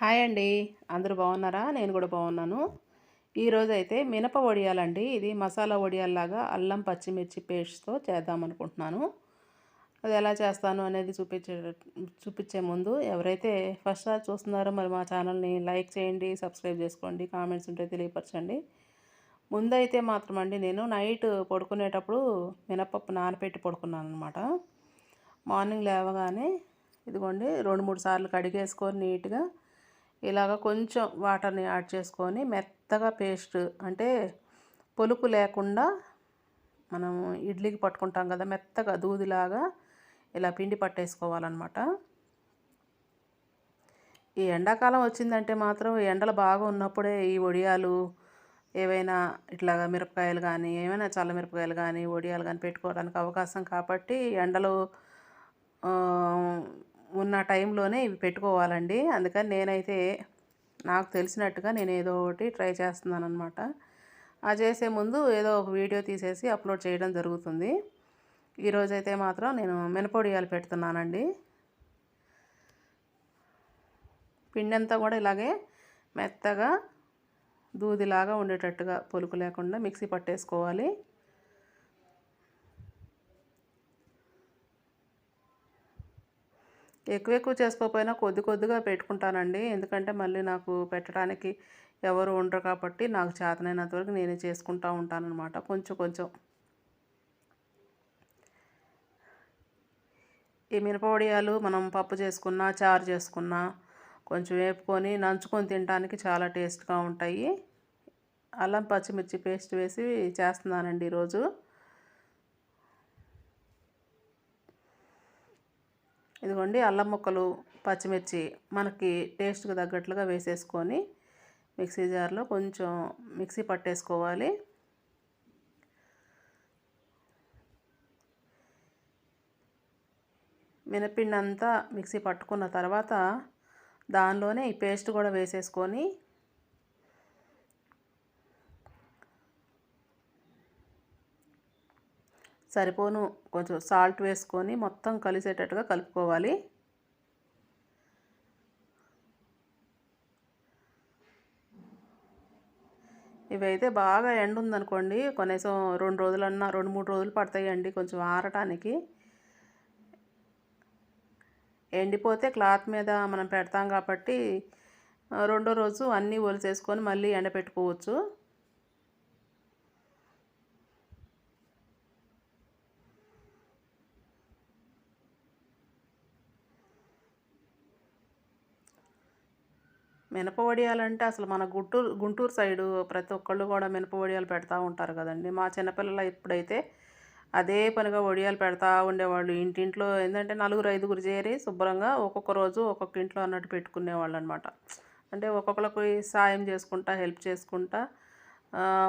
Hi అండి. అందరూ బాగున్నారా? నేను కూడా బాగున్నాను. ఈరోజు అయితే మినప వడియాలండి. ఇది మసాలా వడియాల్లాగా అల్లం పచ్చిమిర్చి పేస్ట్తో చేద్దాం అనుకుంటున్నాను. అది ఎలా చేస్తాను అనేది చూపించే చూపించే ముందు ఎవరైతే ఫస్ట్ సార్ చూస్తున్నారో మరి మా ఛానల్ని లైక్ చేయండి సబ్స్క్రైబ్ చేసుకోండి కామెంట్స్ ఉంటే తెలియపరచండి. ముందైతే మాత్రం అండి నేను నైట్ పడుకునేటప్పుడు మినపప్పు నానపెట్టి పడుకున్నాను అనమాట మార్నింగ్ లేవగానే ఇదిగోండి రెండు మూడు సార్లు కడిగేసుకొని నీట్గా ఇలాగ కొంచెం వాటర్ని యాడ్ చేసుకొని మెత్తగా పేస్ట్ అంటే పొలుపు లేకుండా మనం ఇడ్లీకి పట్టుకుంటాం కదా మెత్తగా దూదిలాగా ఇలా పిండి పట్టేసుకోవాలన్నమాట. ఈ ఎండాకాలం వచ్చిందంటే మాత్రం ఎండలు బాగా ఉన్నప్పుడే ఈ వడియాలు ఏవైనా ఇట్లాగా మిరపకాయలు కానీ ఏమైనా చల్ల మిరపకాయలు కానీ వడియాలు కానీ పెట్టుకోవడానికి అవకాశం కాబట్టి ఎండలు ఉన్న టైంలోనే ఇవి పెట్టుకోవాలండి. అందుకని నేనైతే నాకు తెలిసినట్టుగా నేను ఏదో ఒకటి ట్రై చేస్తున్నాను అనమాట ఆ చేసే ముందు ఏదో ఒక వీడియో తీసేసి అప్లోడ్ చేయడం జరుగుతుంది. ఈరోజైతే మాత్రం నేను మినపొడియాలు పెడుతున్నానండి. పిండి అంతా కూడా ఇలాగే మెత్తగా దూదిలాగా ఉండేటట్టుగా పొలుకు లేకుండా మిక్సీ పట్టేసుకోవాలి. ఎక్కువ ఎక్కువ చేసుకోకపోయినా కొద్ది కొద్దిగా పెట్టుకుంటానండి. ఎందుకంటే మళ్ళీ నాకు పెట్టడానికి ఎవరు ఉండరు కాబట్టి నాకు చేతనైనంత వరకు నేనే చేసుకుంటూ ఉంటానన్నమాట. కొంచెం కొంచెం. ఈ మినపవడియాలు మనం పప్పు చేసుకున్నా చారు చేసుకున్నా కొంచెం వేపుకొని నంచుకొని తినడానికి చాలా టేస్ట్గా ఉంటాయి. అల్లం పచ్చిమిర్చి పేస్ట్ వేసి చేస్తున్నానండి ఈరోజు. ఇదిగోండి అల్లం ముక్కలు పచ్చిమిర్చి మనకి టేస్ట్కి తగ్గట్లుగా వేసేసుకొని మిక్సీ జార్లో కొంచెం మిక్సీ పట్టేసుకోవాలి. మినపిండి అంతా మిక్సీ పట్టుకున్న తర్వాత దానిలోనే ఈ పేస్ట్ కూడా వేసేసుకొని సరిపోను. కొంచెం సాల్ట్ వేసుకొని మొత్తం కలిసేటట్టుగా కలుపుకోవాలి. ఇవైతే బాగా ఎండ ఉందనుకోండి కనీసం రెండు రోజులన్నా రెండు మూడు రోజులు పడతాయండి కొంచెం ఆరటానికి. ఎండిపోతే క్లాత్ మీద మనం పెడతాం కాబట్టి రెండో రోజు అన్నీ ఒలిసేసుకొని మళ్ళీ ఎండపెట్టుకోవచ్చు. మినప వడియాలంటే అసలు మన గుంటూరు గుంటూరు సైడు ప్రతి ఒక్కళ్ళు కూడా మినప వడియాలు పెడతా ఉంటారు కదండి. మా చిన్నపిల్లలు ఇప్పుడైతే అదే పనిగా వడియాలు పెడతా ఉండేవాళ్ళు. ఇంటింట్లో ఏంటంటే నలుగురు ఐదుగురు చేరి శుభ్రంగా ఒక్కొక్క రోజు ఒక్కొక్క ఇంట్లో అన్నట్టు పెట్టుకునేవాళ్ళు అనమాట అంటే ఒక్కొక్కరికి సాయం చేసుకుంటా హెల్ప్ చేసుకుంటా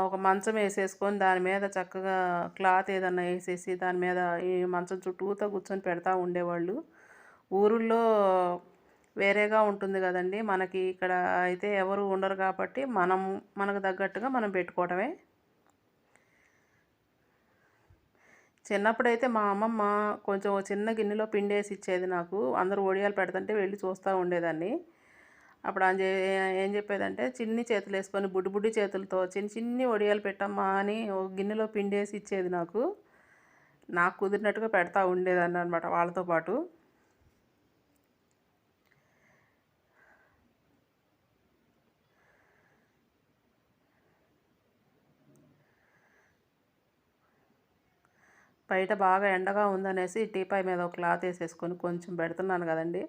ఒక మంచం వేసేసుకొని దాని మీద చక్కగా క్లాత్ ఏదన్నా వేసేసి దాని మీద ఈ మంచం చుట్టూతో కూర్చొని పెడతా ఉండేవాళ్ళు. ఊరుల్లో వేరేగా ఉంటుంది కదండి. మనకి ఇక్కడ అయితే ఎవరు ఉండరు కాబట్టి మనం మనకు తగ్గట్టుగా మనం పెట్టుకోవటమే. చిన్నప్పుడైతే మా అమ్మమ్మ కొంచెం చిన్న గిన్నెలో పిండేసి ఇచ్చేది నాకు. అందరూ ఒడియాలు పెడుతుంటే వెళ్ళి చూస్తూ ఉండేదాన్ని. అప్పుడు అని ఏం చెప్పేదంటే చిన్ని చేతులు వేసుకొని బుడ్డి బుడ్డి చేతులతో చిన్న చిన్ని ఒడియాలు పెట్టమ్మా అని ఒక గిన్నెలో పిండేసి ఇచ్చేది నాకు. నాకు కుదిరినట్టుగా పెడతా ఉండేదాన్ని అనమాట వాళ్ళతో పాటు. బయట బాగా ఎండగా ఉందనేసి టీపాయ్ మీద ఒక క్లాత్ వేసేసుకొని కొంచెం పెడుతున్నాను కదండి.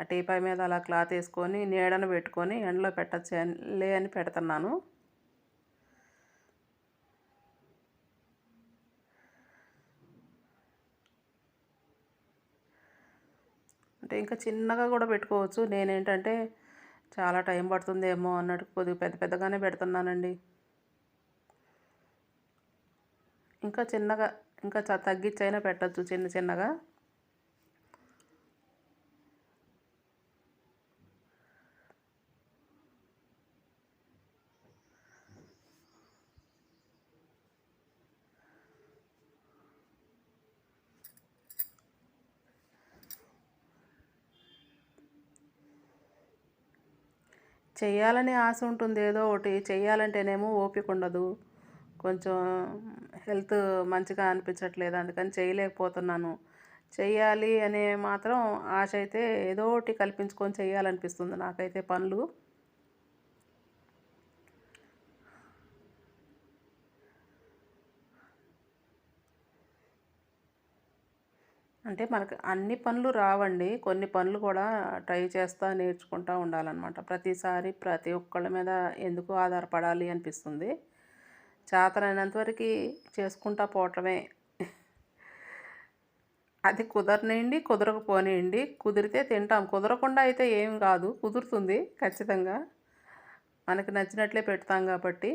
ఆ టీపాయ్ మీద అలా క్లాత్ వేసుకొని నీడను పెట్టుకొని ఎండలో పెట్టచ్చలే అని పెడుతున్నాను. అంటే ఇంకా చిన్నగా కూడా పెట్టుకోవచ్చు. నేనేంటంటే చాలా టైం పడుతుందేమో అన్నట్టు కొద్దిగా పెద్ద పెద్దగానే పెడుతున్నానండి. ఇంకా చిన్నగా ఇంకా తగ్గించైనా పెట్టచ్చు చిన్న చిన్నగా. చేయాలని ఆశ ఉంటుంది ఏదో ఒకటి చేయాలంటేనేమో ఓపిక ఉండదు కొంచెం హెల్త్ మంచిగా అనిపించట్లేదు. అందుకని చేయలేకపోతున్నాను. చెయ్యాలి అనే మాత్రం ఆశ అయితే ఏదో ఒకటి కల్పించుకొని చేయాలనిపిస్తుంది నాకైతే పనులు. అంటే మనకు అన్ని పనులు రావండి. కొన్ని పనులు కూడా ట్రై చేస్తూ నేర్చుకుంటూ ఉండాలన్నమాట. ప్రతిసారి ప్రతి ఒక్కళ్ళ మీద ఎందుకు ఆధారపడాలి అనిపిస్తుంది. చేతనైనంతవరకు చేసుకుంటా పోవటమే. అది కుదరనియండి కుదరకపోనియండి. కుదిరితే తింటాం. కుదరకుండా అయితే ఏం కాదు. కుదురుతుంది ఖచ్చితంగా. మనకు నచ్చినట్లే పెడతాం కాబట్టి.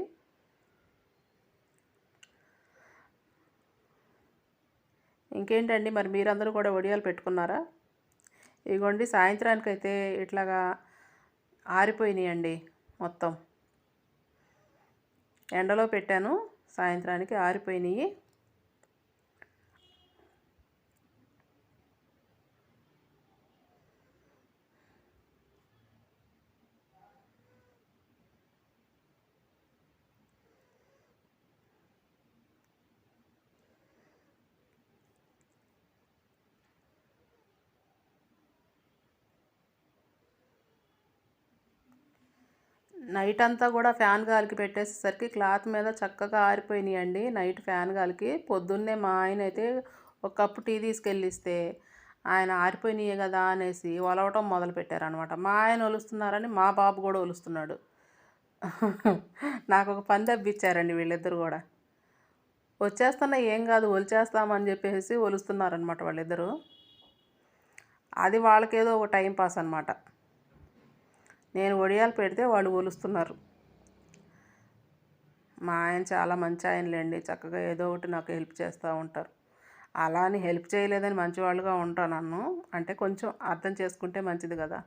ఇంకేంటండి? మరి మీరందరూ కూడా వడియాలు పెట్టుకున్నారా? ఇగోండి సాయంత్రానికైతే ఇట్లాగా ఆరిపోయినాయండి మొత్తం. ఎండలో పెట్టాను. సాయంత్రానికి ఆరిపోయినాయి. నైట్ అంతా కూడా ఫ్యాన్ గాలికి పెట్టేసేసరికి క్లాత్ మీద చక్కగా ఆరిపోయినాయండి. నైట్ ఫ్యాన్ గాలికి. పొద్దున్నే మా ఆయన అయితే ఒక కప్పు టీ తీసుకెళ్ళిస్తే ఆయన ఆరిపోయినాయి కదా అనేసి ఒలవటం మొదలు పెట్టారనమాట మా ఆయన ఒలుస్తున్నారని మా బాబు కూడా ఒలుస్తున్నాడు. నాకు ఒక పని తప్పించారండి వీళ్ళిద్దరు కూడా. వచ్చేస్తున్నా ఏం కాదు ఒలిచేస్తామని చెప్పేసి ఒలుస్తున్నారనమాట వాళ్ళిద్దరూ. అది వాళ్ళకేదో ఒక టైం పాస్ అనమాట నేను ఒడియాలు పెడితే వాళ్ళు ఒలుస్తున్నారు. మా ఆయన చాలా మంచి ఆయనలేండి. చక్కగా ఏదో ఒకటి నాకు హెల్ప్ చేస్తూ ఉంటారు. అలా అని హెల్ప్ చేయలేదని మంచివాళ్ళుగా ఉంటాను నన్ను. అంటే కొంచెం అర్థం చేసుకుంటే మంచిది కదా.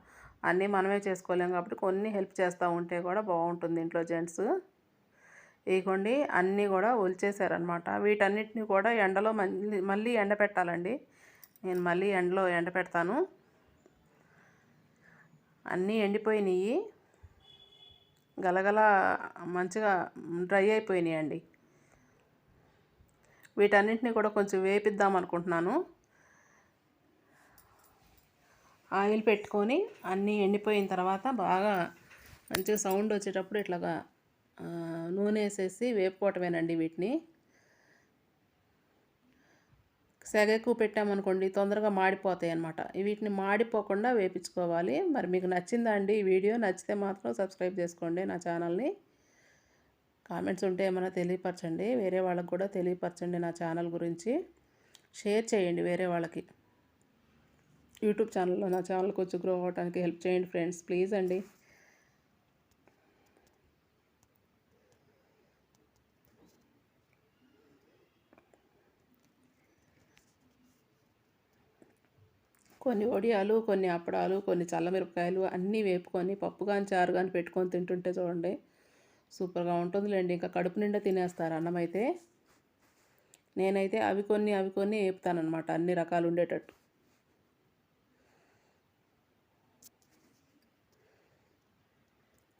అన్నీ మనమే చేసుకోలేం కాబట్టి కొన్ని హెల్ప్ చేస్తూ ఉంటే కూడా బాగుంటుంది ఇంట్లో జెంట్స్. ఇగోండి అన్నీ కూడా ఒలిచేసారనమాట వీటన్నిటిని కూడా ఎండలో మళ్ళీ మళ్ళీ ఎండ పెట్టాలండి నేను మళ్ళీ ఎండలో ఎండ పెడతాను అన్నీ ఎండిపోయినాయి. గలగల మంచిగా డ్రై అయిపోయినాయి అండి వీటన్నింటినీ కూడా కొంచెం వేపిద్దాం అనుకుంటున్నాను. ఆయిల్ పెట్టుకొని అన్నీ ఎండిపోయిన తర్వాత బాగా మంచిగా సౌండ్ వచ్చేటప్పుడు ఇట్లాగా నూనె వేసేసి వేపుకోవటమేనండి వీటిని. సెగ ఎక్కువ పెట్టామనుకోండి తొందరగా మాడిపోతాయి అనమాట వీటిని మాడిపోకుండా వేపించుకోవాలి. మరి మీకు నచ్చిందా అండి ఈ వీడియో నచ్చితే మాత్రం సబ్స్క్రైబ్ చేసుకోండి నా ఛానల్ని. కామెంట్స్ ఉంటే ఏమైనా తెలియపరచండి వేరే వాళ్ళకి కూడా తెలియపరచండి నా ఛానల్ గురించి. షేర్ చేయండి వేరే వాళ్ళకి. యూట్యూబ్ ఛానల్లో నా ఛానల్కి వచ్చి గ్రో అవ్వడానికి హెల్ప్ చేయండి ఫ్రెండ్స్ ప్లీజ్ అండి. కొన్ని వడియాలు కొన్ని అప్పడాలు కొన్ని చల్లమిరపకాయలు అన్నీ వేపుకొని పప్పు కానీ చారు కానీ పెట్టుకొని తింటుంటే చూడండి సూపర్గా ఉంటుందిలేండి. ఇంకా కడుపు నిండా తినేస్తారు అన్నం అయితే నేనైతే అవి కొన్ని అవి కొన్ని వేపుతానమాట అన్ని రకాలు ఉండేటట్టు.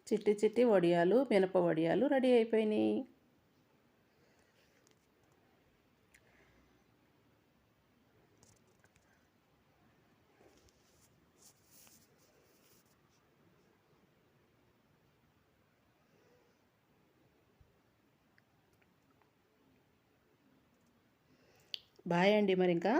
చిట్టి చిట్టి వడియాలు మినప వడియాలు రెడీ అయిపోయినాయి. బాయ్ అండి మరి ఇంకా